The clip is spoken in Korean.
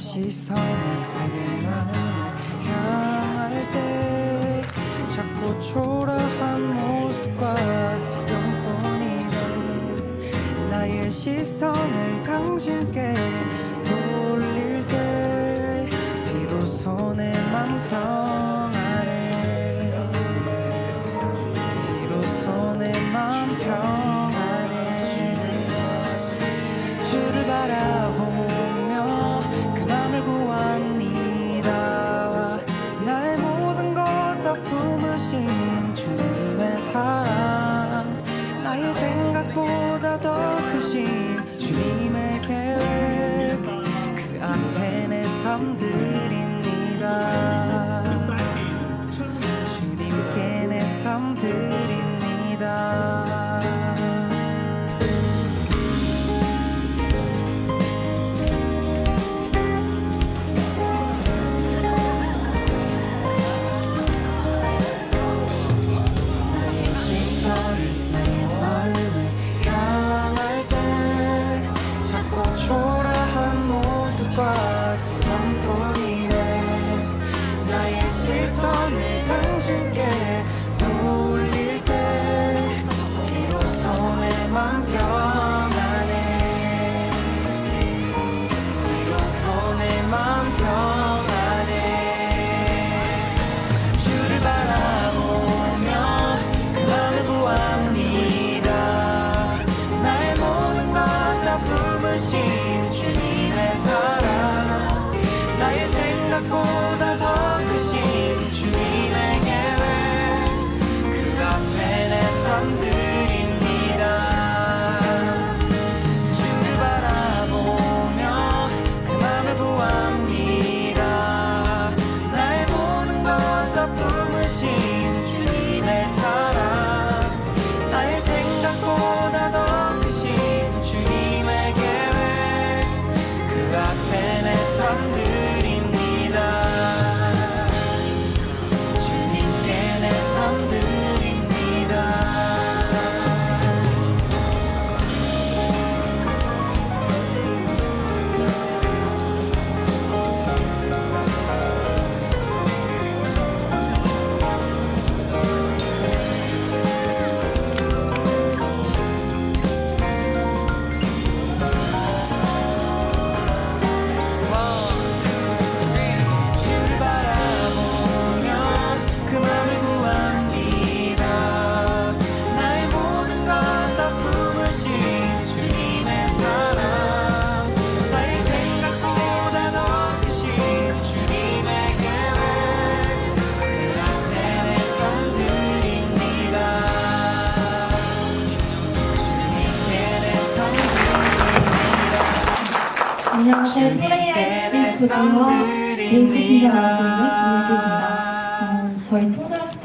시선이 그의 마음을 향할 때 자꾸 초라한 모습과 두려움뿐이네 나의 시선을 당신께 돌릴 때 비로소 내맘평 보다 더 크신 주님의 계획 그 앞에 내삶드 당신께 돌릴 때 비로소 내맘 평안해 비로소 내맘 평안해 주를 바라보며 그 맘을 구합니다. 나의 모든 것 다 품으신 주님의 사랑. 나의 생각보 안녕하세요. 드디어 뮤직비디오 나오고 있는 김예지입니다. 어, 저희 통솔